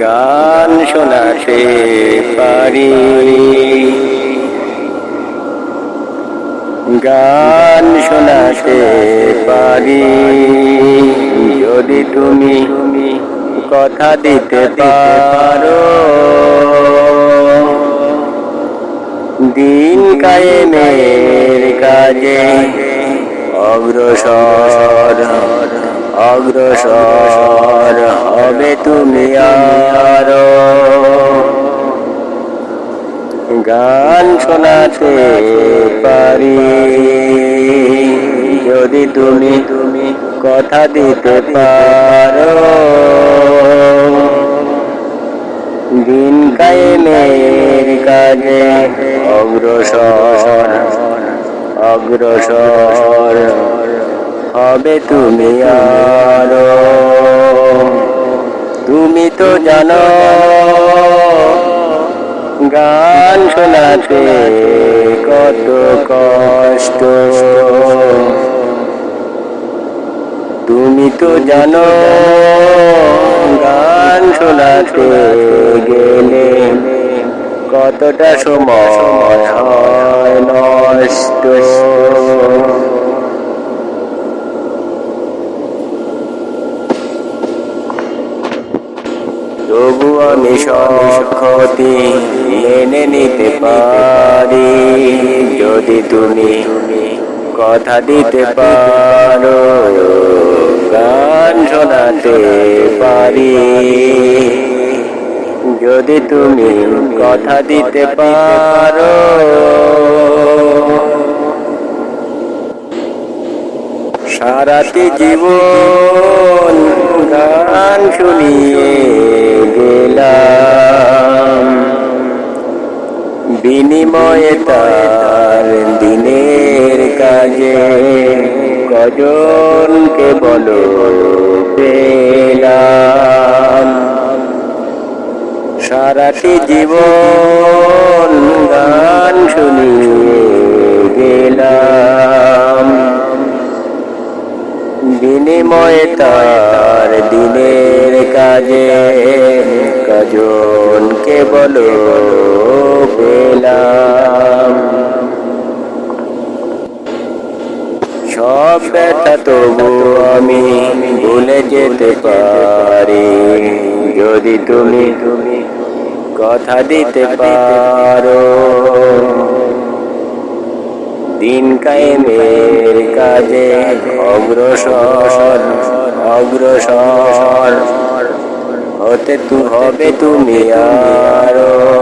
গান শোনাতে পারি। গান শোনাতে পারি। যদি তুমি কথা দিতে পারো। দিন কায়েমের কাজে অগ্রসর। অগ্রসর হবে তুমি আরও গান শোনাতে পারি। যদি তুমি তুমি কথা দিতে পারো। দিন কায়েমের কাজে অগ্রসর অগ্রসর। হবে তুমি আরও। তুমি তো জানো, গান শোনাতে কত কষ্ট। তুমি তো জানো, গান শোনাতে গেলে কতটা সময় হয় নষ্ট। তবু আমি সব ক্ষতি মেনে নিতে পারি। যদি তুমি কথা দিতে পারো, গান শোনাতে পারি। যদি তুমি কথা দিতে পারো। সারাটি জীবন গান শুনিয়ে গেলাম বিনিময়ে তার দিনের কাজে কজনকে বলো পেলাম। সারাটি জীবন গান শুনিয়ে গেলাম। বিনিময়ে তার দিনের কাজে কজনকে বলো পেলাম সব ব্যথা তবু আমি ভুলে যেতে পারি। যদি তুমি তুমি কথা দিতে পারো। দিন কায়েমের কাজে অগ্রসর অগ্রসর। হতে তু হবে তুমি আরও।